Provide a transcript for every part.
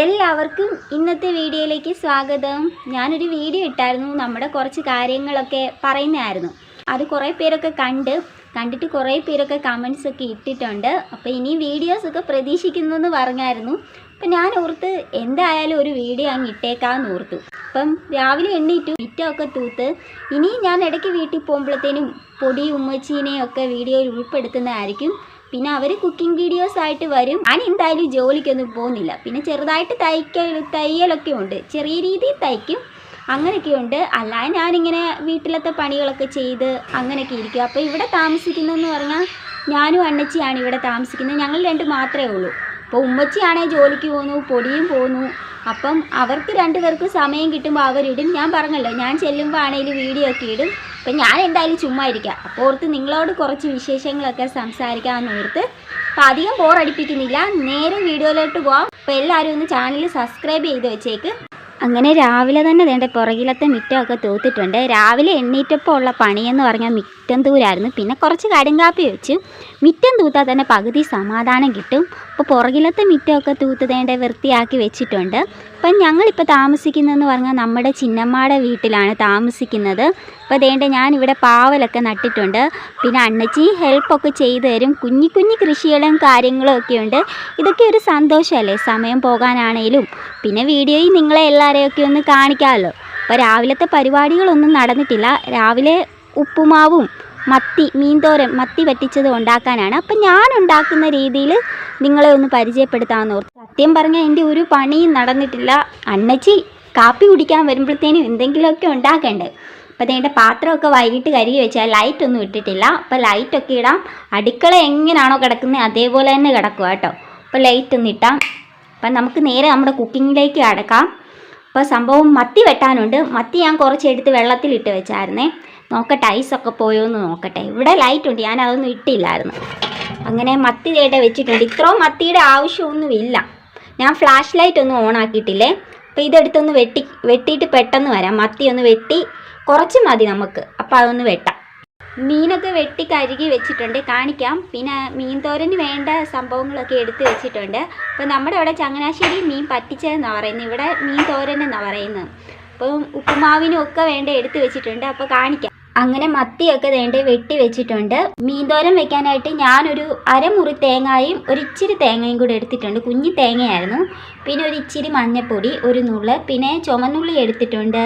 എല്ലാവർക്കും ഇന്നത്തെ വീഡിയോയിലേക്ക് സ്വാഗതം. ഞാനൊരു വീഡിയോ ഇട്ടായിരുന്നു. നമ്മുടെ കുറച്ച് കാര്യങ്ങളൊക്കെ പറയുന്നതായിരുന്നു. അത് കുറേ പേരൊക്കെ കണ്ട് കണ്ടിട്ട് കുറേ പേരൊക്കെ കമൻസ് ഒക്കെ ഇട്ടിട്ടുണ്ട്. അപ്പോൾ ഇനി വീഡിയോസ് ഒക്കെ പ്രതീക്ഷിക്കുന്നു എന്ന് പറഞ്ഞായിരുന്നു. അപ്പം ഞാൻ ഓർത്ത് എന്തായാലും ഒരു വീഡിയോ അങ്ങ് ഇട്ടേക്കാമെന്ന് ഓർത്തു. അപ്പം രാവിലെ എണ്ണീറ്റു മിറ്റമൊക്കെ തൂത്ത് ഇനി ഞാൻ ഇടയ്ക്ക് വീട്ടിൽ പോകുമ്പോഴത്തേനും പൊടി ഉമ്മച്ചീനെയും ഒക്കെ വീഡിയോയിൽ ഉൾപ്പെടുത്തുന്നതായിരിക്കും. പിന്നെ അവർ കുക്കിംഗ് വീഡിയോസ് ആയിട്ട് വരും. ഞാൻ എന്തായാലും ജോലിക്കൊന്നും പോകുന്നില്ല. പിന്നെ ചെറുതായിട്ട് തയ്ക്കൽ തയ്യലൊക്കെ ഉണ്ട്. ചെറിയ രീതിയിൽ തയ്ക്കും. അങ്ങനെയൊക്കെ അല്ല അല്ലാതെ ഞാനിങ്ങനെ വീട്ടിലത്തെ പണികളൊക്കെ ചെയ്ത് അങ്ങനെയൊക്കെ ഇരിക്കും അപ്പോൾ ഇവിടെ താമസിക്കുന്നതെന്ന് പറഞ്ഞാൽ ഞാനും അണ്ണച്ചിയാണ് ഇവിടെ താമസിക്കുന്നത്. ഞങ്ങൾ രണ്ട് മാത്രമേ ഉള്ളൂ. അപ്പോൾ ഉമ്മച്ചിയാണെങ്കിൽ ജോലിക്ക് പോകുന്നു പൊടിയും പോകുന്നു. അപ്പം അവർക്ക് രണ്ടുപേർക്കും സമയം കിട്ടുമ്പോൾ അവരിടും ഞാൻ പറഞ്ഞല്ലോ ഞാൻ ചെല്ലുമ്പോൾ ആണെങ്കിലും വീഡിയോ ഒക്കെ ഇടും. അപ്പം ഞാൻ എന്തായാലും ചുമ്മാ ഇരിക്കാം. അപ്പോൾ ഓർത്ത് നിങ്ങളോട് കുറച്ച് വിശേഷങ്ങളൊക്കെ സംസാരിക്കാമെന്ന് ഓർത്ത് അപ്പം അധികം ബോറടിപ്പിക്കുന്നില്ല നേരെ വീഡിയോയിലോട്ട് പോവാം. അപ്പോൾ എല്ലാവരും ഒന്ന് ചാനൽ സബ്സ്ക്രൈബ് ചെയ്ത് വെച്ചേക്ക്. അങ്ങനെ രാവിലെ തന്നെ വേണ്ട പുറകിലത്തെ മുറ്റമൊക്കെ തൂത്തിട്ടുണ്ട്. രാവിലെ എണ്ണീറ്റപ്പോൾ ഉള്ള പണിയെന്ന് പറഞ്ഞാൽ മിറ്റം തൂരായിരുന്നു. പിന്നെ കുറച്ച് കടുങ്കാപ്പി വെച്ച്. മിറ്റം തൂത്താൽ തന്നെ പകുതി സമാധാനം കിട്ടും. അപ്പോൾ പുറകിലത്തെ മിറ്റമൊക്കെ തൂത്തതേണ്ട വൃത്തിയാക്കി വെച്ചിട്ടുണ്ട്. അപ്പം ഞങ്ങളിപ്പോൾ താമസിക്കുന്നതെന്ന് പറഞ്ഞാൽ നമ്മുടെ ചിന്നമ്മയുടെ വീട്ടിലാണ് താമസിക്കുന്നത്. അപ്പോൾ അതേണ്ട ഞാനിവിടെ പാവലൊക്കെ നട്ടിട്ടുണ്ട്. പിന്നെ അണ്ണച്ചി ഹെൽപ്പൊക്കെ ചെയ്തു തരും. കുഞ്ഞി കുഞ്ഞി കൃഷികളും കാര്യങ്ങളും ഒക്കെ ഉണ്ട്. ഇതൊക്കെ ഒരു സന്തോഷമല്ലേ? സമയം പോകാനാണേലും. പിന്നെ വീഡിയോയിൽ നിങ്ങളെ എല്ലാവരെയൊക്കെ ഒന്ന് കാണിക്കാമല്ലോ. അപ്പോൾ രാവിലത്തെ പരിപാടികളൊന്നും നടന്നിട്ടില്ല. രാവിലെ ഉപ്പുമാവും മത്തി മീൻതോരൻ മത്തി പറ്റിച്ചത് ഉണ്ടാക്കാനാണ്. അപ്പം ഞാൻ ഉണ്ടാക്കുന്ന രീതിയിൽ നിങ്ങളെ ഒന്ന് പരിചയപ്പെടുത്താമെന്ന് ഓർത്തു സത്യം പറഞ്ഞാൽ എന്റെ ഒരു പണിയും നടന്നിട്ടില്ല. അണ്ണച്ചി കാപ്പി കുടിക്കാൻ വരുമ്പോഴത്തേനും എന്തെങ്കിലുമൊക്കെ ഉണ്ടാക്കണ്ടേ? അപ്പോൾ അതിന്റെ പാത്രമൊക്കെ വൈകിട്ട് കരുകി വെച്ചാൽ ലൈറ്റ് ഒന്നും ഇട്ടിട്ടില്ല. അപ്പോൾ ലൈറ്റൊക്കെ ഇടാം. അടുക്കള എങ്ങനെയാണോ കിടക്കുന്നത് അതേപോലെ തന്നെ കിടക്കുക കേട്ടോ. അപ്പോൾ ലൈറ്റ് ഒന്ന് ഇട്ടാം. അപ്പം നമുക്ക് നേരെ നമ്മുടെ കുക്കിങ്ങിലേക്ക് അടക്കാം. അപ്പോൾ സംഭവം മത്തി വെട്ടാനുണ്ട്. മത്തി ഞാൻ കുറച്ച് എടുത്ത് വെള്ളത്തിലിട്ട് വെച്ചായിരുന്നേ. നോക്കട്ടെ ഐസൊക്കെ പോയോ എന്ന് നോക്കട്ടെ. ഇവിടെ ലൈറ്റ് ഉണ്ട് ഞാൻ അതൊന്നും ഇട്ടില്ലായിരുന്നു. അങ്ങനെ മത്തി തേടെ വെച്ചിട്ടുണ്ട്. ഇത്രയും മത്തിയുടെ ആവശ്യമൊന്നുമില്ല. ഞാൻ ഫ്ലാഷ് ലൈറ്റ് ഒന്നും ഓൺ ആക്കിയിട്ടില്ലേ? അപ്പോൾ ഇതെടുത്തൊന്ന് വെട്ടി വെട്ടിയിട്ട് പെട്ടെന്ന് വരാം. മത്തി ഒന്ന് വെട്ടി കുറച്ച് മതി നമുക്ക്. അപ്പോൾ അതൊന്ന് വെട്ടാം. മീനൊക്കെ വെട്ടി കരുകി വെച്ചിട്ടുണ്ട്. കാണിക്കാം. പിന്നെ മീൻ തോരന് വേണ്ട സംഭവങ്ങളൊക്കെ എടുത്ത് വെച്ചിട്ടുണ്ട്. അപ്പോൾ നമ്മുടെ ഇവിടെ ചങ്ങനാശ്ശേരി മീൻ പറ്റിച്ചതെന്നാണ് പറയുന്നത്. ഇവിടെ മീൻ തോരൻ എന്നാണ് പറയുന്നത്. അപ്പം ഉപ്പുമാവിനും ഒക്കെ വേണ്ട എടുത്ത് വെച്ചിട്ടുണ്ട്. അപ്പോൾ കാണിക്കാം. അങ്ങനെ മത്തിയൊക്കെ വേണ്ട വെട്ടി വെച്ചിട്ടുണ്ട്. മീൻ തോരൻ വെക്കാനായിട്ട് ഞാനൊരു അരമുറി തേങ്ങയും ഒരു ഇച്ചിരി തേങ്ങയും കൂടി എടുത്തിട്ടുണ്ട്. കുഞ്ഞി തേങ്ങയായിരുന്നു. പിന്നെ ഒരു ഇച്ചിരി മഞ്ഞൾപ്പൊടി ഒരു നുള്ള് പിന്നെ ചുമന്നുള്ളി എടുത്തിട്ടുണ്ട്.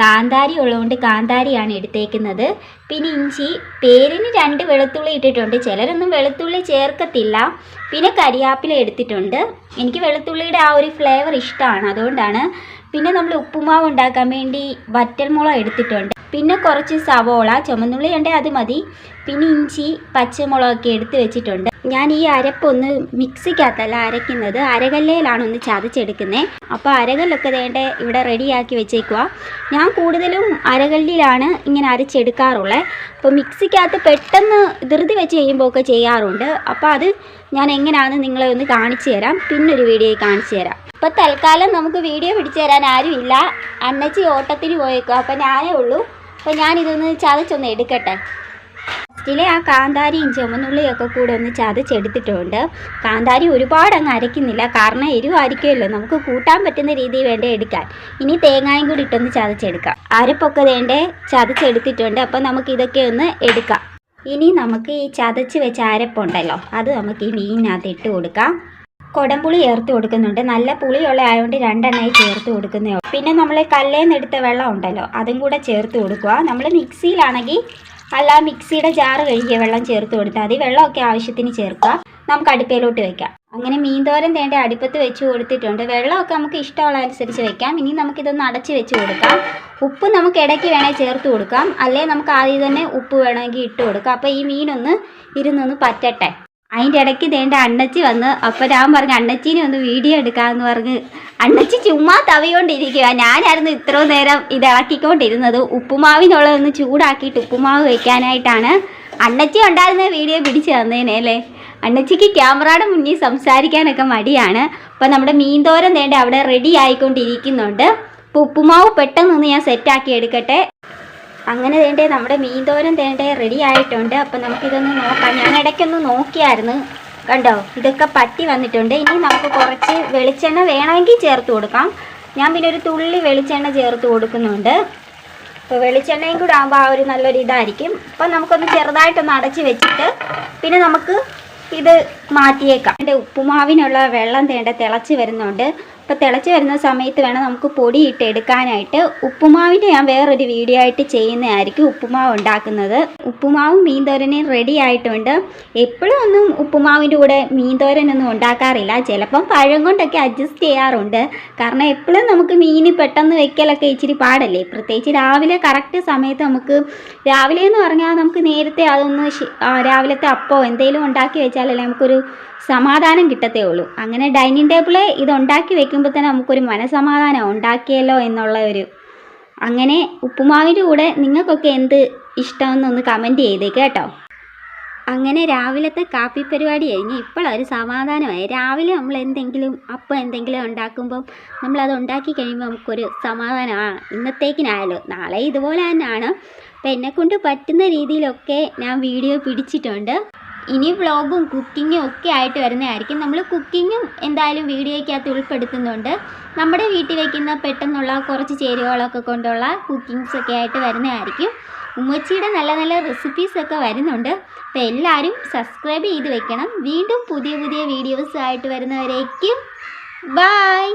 കാന്താരി ഉള്ളതുകൊണ്ട് കാന്താരിയാണ് എടുത്തേക്കുന്നത്. പിന്നെ ഇഞ്ചി പേരിന് രണ്ട് വെളുത്തുള്ളി ഇട്ടിട്ടുണ്ട്. ചിലരൊന്നും വെളുത്തുള്ളി ചേർക്കത്തില്ല. പിന്നെ കരിയാപ്പില എടുത്തിട്ടുണ്ട്. എനിക്ക് വെളുത്തുള്ളിയുടെ ആ ഒരു ഫ്ലേവർ ഇഷ്ടമാണ്. അതുകൊണ്ടാണ് പിന്നെ നമ്മൾ ഉപ്പുമാവ് ഉണ്ടാക്കാൻ വേണ്ടി വറ്റൽമുളക് എടുത്തിട്ടുണ്ട്. പിന്നെ കുറച്ച് സവോള ചുമന്നുള്ളി ഉണ്ടെങ്കിൽ അത് മതി. പിന്നെ ഇഞ്ചി പച്ചമുളകൊക്കെ എടുത്ത് വെച്ചിട്ടുണ്ട്. ഞാൻ ഈ അരപ്പൊന്ന് മിക്സിക്കകത്തല്ല അരയ്ക്കുന്നത് അരകല്ലയിലാണ് ഒന്ന് ചതച്ചെടുക്കുന്നത് അപ്പോൾ അരകല്ലൊക്കെ വേണ്ട ഇവിടെ റെഡിയാക്കി വെച്ചേക്കുക ഞാൻ കൂടുതലും അരകല്ലിലാണ് ഇങ്ങനെ അരച്ചെടുക്കാറുള്ളത് അപ്പോൾ മിക്സിക്കകത്ത് പെട്ടെന്ന് ധൃതി വെച്ച് കഴിയുമ്പോൾ ഒക്കെ ചെയ്യാറുണ്ട്. അപ്പോൾ അത് ഞാൻ എങ്ങനെയാണെന്ന് നിങ്ങളെ ഒന്ന് കാണിച്ചു തരാം. പിന്നൊരു വീഡിയോയിൽ കാണിച്ചു തരാം. അപ്പോൾ തൽക്കാലം നമുക്ക് വീഡിയോ പിടിച്ചു തരാൻ ആരുമില്ല. അണ്ണച്ചി ഓട്ടത്തിന് പോയേക്കും. അപ്പോൾ ഞാനേ ഉള്ളൂ. അപ്പോൾ ഞാനിതൊന്ന് ചതച്ചൊന്ന് എടുക്കട്ടെ. ഫസ്റ്റിലെ ആ കാന്താരിയും ചുമന്നുള്ളിയൊക്കെ കൂടെ ഒന്ന് ചതച്ചെടുത്തിട്ടുണ്ട്. കാന്താരി ഒരുപാട് അങ്ങ് അരയ്ക്കുന്നില്ല. കാരണം എരിവായിരിക്കുമല്ലോ. നമുക്ക് കൂട്ടാൻ പറ്റുന്ന രീതിയിൽ വേണ്ടേ എടുക്കാൻ. ഇനി തേങ്ങായും കൂടി ഇട്ടൊന്ന് ചതച്ചെടുക്കാം. അരപ്പൊക്കെ വേണ്ടേ ചതച്ചെടുത്തിട്ടുണ്ട്. അപ്പോൾ നമുക്ക് ഇതൊക്കെ ഒന്ന് എടുക്കാം. ഇനി നമുക്ക് ഈ ചതച്ച് വെച്ച അരപ്പുണ്ടല്ലോ. അത് നമുക്ക് ഈ മീനിനകത്ത് ഇട്ട് കൊടുക്കാം. കൊടംപുളി ചേർത്ത് കൊടുക്കുന്നുണ്ട്. നല്ല പുളിയുള്ള ആയതുകൊണ്ട് രണ്ടെണ്ണമായി ചേർത്ത് കൊടുക്കുന്നേ പിന്നെ നമ്മൾ കല്ലേന്ന് എടുത്ത വെള്ളം ഉണ്ടല്ലോ അതും കൂടെ ചേർത്ത് കൊടുക്കുക. നമ്മൾ മിക്സിയിലാണെങ്കിൽ അല്ല മിക്സിയുടെ ജാറ് കഴുകിയ വെള്ളം ചേർത്ത് കൊടുത്താൽ മതി. വെള്ളമൊക്കെ ആവശ്യത്തിന് ചേർക്കുക. നമുക്ക് അടുപ്പയിലോട്ട് വെക്കാം. അങ്ങനെ മീൻതോരൻ തേണ്ട അടുപ്പത്ത് വെച്ച് കൊടുത്തിട്ടുണ്ട്. വെള്ളമൊക്കെ നമുക്ക് ഇഷ്ടമുള്ള അനുസരിച്ച് വെക്കാം. ഇനി നമുക്കിതൊന്ന് അടച്ച് വെച്ച് കൊടുക്കാം. ഉപ്പ് നമുക്ക് ഇടയ്ക്ക് വേണേൽ ചേർത്ത് കൊടുക്കാം. അല്ലെങ്കിൽ നമുക്ക് ആദ്യം തന്നെ ഉപ്പ് വേണമെങ്കിൽ ഇട്ട് കൊടുക്കാം. അപ്പോൾ ഈ മീനൊന്ന് ഇരുന്നൊന്ന് പറ്റട്ടെ. അതിന്റെ ഇടയ്ക്ക് ദേണ്ട അണ്ണച്ചി വന്ന് അപ്പോൾ ഞാൻ പറഞ്ഞു അണ്ണച്ചീനെ ഒന്ന് വീഡിയോ എടുക്കാമെന്ന് പറഞ്ഞ്. അണ്ണച്ചി ചുമ്മാ തവിയോണ്ടിരിക്കുക ഞാനായിരുന്നു ഇത്ര നേരം ഇത് ഇളക്കിക്കൊണ്ടിരുന്നത് ഉപ്പുമാവിനുള്ളതൊന്ന് ചൂടാക്കിയിട്ട് ഉപ്പുമാവ് വെക്കാനായിട്ടാണ് അണ്ണച്ചി ഉണ്ടായിരുന്ന വീഡിയോ പിടിച്ച് തന്നേനെ അല്ലേ? അണ്ണച്ചിക്ക് ക്യാമറയുടെ മുന്നിൽ സംസാരിക്കാനൊക്കെ മടിയാണ്. അപ്പോൾ നമ്മുടെ മീൻതോരൻ തേണ്ട അവിടെ റെഡി ആയിക്കൊണ്ടിരിക്കുന്നുണ്ട്. അപ്പോൾ ഉപ്പുമാവ് പെട്ടെന്നൊന്ന് ഞാൻ സെറ്റാക്കി എടുക്കട്ടെ. അങ്ങനെ വേണ്ടേ നമ്മുടെ മീൻതോരൻ തേണ്ടേ റെഡി ആയിട്ടുണ്ട്. അപ്പം നമുക്കിതൊന്ന് നോക്കാം. ഞാൻ ഇടയ്ക്കൊന്ന് നോക്കിയായിരുന്നു. കണ്ടോ? ഇതൊക്കെ പറ്റി വന്നിട്ടുണ്ട്. ഇനി നമുക്ക് കുറച്ച് വെളിച്ചെണ്ണ വേണമെങ്കിൽ ചേർത്ത് കൊടുക്കാം. ഞാൻ പിന്നെ ഒരു തുള്ളി വെളിച്ചെണ്ണ ചേർത്ത് കൊടുക്കുന്നുണ്ട്. അപ്പോൾ വെളിച്ചെണ്ണയും കൂടെ ആകുമ്പോൾ ആ ഒരു നല്ലൊരു ഇതായിരിക്കും. അപ്പം നമുക്കൊന്ന് ചെറുതായിട്ടൊന്ന് അടച്ച് വെച്ചിട്ട് പിന്നെ നമുക്ക് ഇത് മാറ്റിയേക്കാം. എന്റെ ഉപ്പുമാവിനുള്ള വെള്ളം തേണ്ട തിളച്ച് വരുന്നുണ്ട്. അപ്പോൾ തിളച്ച് വരുന്ന സമയത്ത് വേണം നമുക്ക് പൊടി ഇട്ട് എടുക്കാനായിട്ട്. ഉപ്പുമാവിന്റെ ഞാൻ വേറൊരു വീഡിയോ ആയിട്ട് ചെയ്യുന്നതായിരിക്കും ഉപ്പുമാവ് ഉണ്ടാക്കുന്നത്. ഉപ്പുമാവും മീൻതോരനും റെഡി ആയിട്ടുണ്ട്. എപ്പോഴും ഒന്നും ഉപ്പുമാവിന്റെ കൂടെ മീൻതോരനൊന്നും ഉണ്ടാക്കാറില്ല. ചിലപ്പം പഴം കൊണ്ടൊക്കെ അഡ്ജസ്റ്റ് ചെയ്യാറുണ്ട്. കാരണം എപ്പോഴും നമുക്ക് മീൻ പെട്ടെന്ന് വെക്കലൊക്കെ ഇച്ചിരി പാടല്ലേ? പ്രത്യേകിച്ച് രാവിലെ കറക്റ്റ് സമയത്ത് നമുക്ക് രാവിലെ എന്ന് പറഞ്ഞാൽ നമുക്ക് നേരത്തെ അതൊന്ന് രാവിലത്തെ അപ്പോ എന്തെങ്കിലും ഉണ്ടാക്കി വെച്ചാലല്ലേ നമുക്കൊരു സമാധാനം കിട്ടത്തേ ഉള്ളൂ. അങ്ങനെ ഡൈനിങ് ടേബിൾ ഇത് ഉണ്ടാക്കി വെക്കുമ്പോൾ തന്നെ നമുക്കൊരു മനസമാധാനം ഉണ്ടാക്കിയല്ലോ എന്നുള്ള ഒരു അങ്ങനെ ഉപ്പുമാവിന്റെ കൂടെ നിങ്ങൾക്കൊക്കെ എന്ത് ഇഷ്ടമെന്നൊന്ന് കമന്റ് ചെയ്തേക്ക് കേട്ടോ. അങ്ങനെ രാവിലത്തെ കാപ്പി പരിപാടി കഴിഞ്ഞ് ഇപ്പോഴൊരു സമാധാനമായി. രാവിലെ നമ്മൾ എന്തെങ്കിലും അപ്പം എന്തെങ്കിലും ഉണ്ടാക്കുമ്പം നമ്മളത് ഉണ്ടാക്കി കഴിയുമ്പോൾ നമുക്കൊരു സമാധാനമാണ് ഇന്നത്തേക്കിനായാലോ നാളെ ഇതുപോലെ തന്നെയാണ്. അപ്പം എന്നെക്കൊണ്ട് പറ്റുന്ന രീതിയിലൊക്കെ ഞാൻ വീഡിയോ പിടിച്ചിട്ടുണ്ട്. ഇനി വ്ളോഗും കുക്കിങ്ങും ഒക്കെ ആയിട്ട് വരുന്നതായിരിക്കും. നമ്മൾ കുക്കിങ്ങും എന്തായാലും വീഡിയോയ്ക്കകത്ത് ഉൾപ്പെടുത്തുന്നുണ്ട്. നമ്മുടെ വീട്ടിൽ വയ്ക്കുന്ന പെട്ടെന്നുള്ള കുറച്ച് ചേരുവകളൊക്കെ കൊണ്ടുള്ള കുക്കിങ്സ് ഒക്കെ ആയിട്ട് വരുന്നതായിരിക്കും. ഉമ്മച്ചിയുടെ നല്ല നല്ല റെസിപ്പീസൊക്കെ വരുന്നുണ്ട്. അപ്പോൾ എല്ലാവരും സബ്സ്ക്രൈബ് ചെയ്ത് വെക്കണം. വീണ്ടും പുതിയ പുതിയ വീഡിയോസ് ആയിട്ട് വരുന്നവരേക്കും ബായ്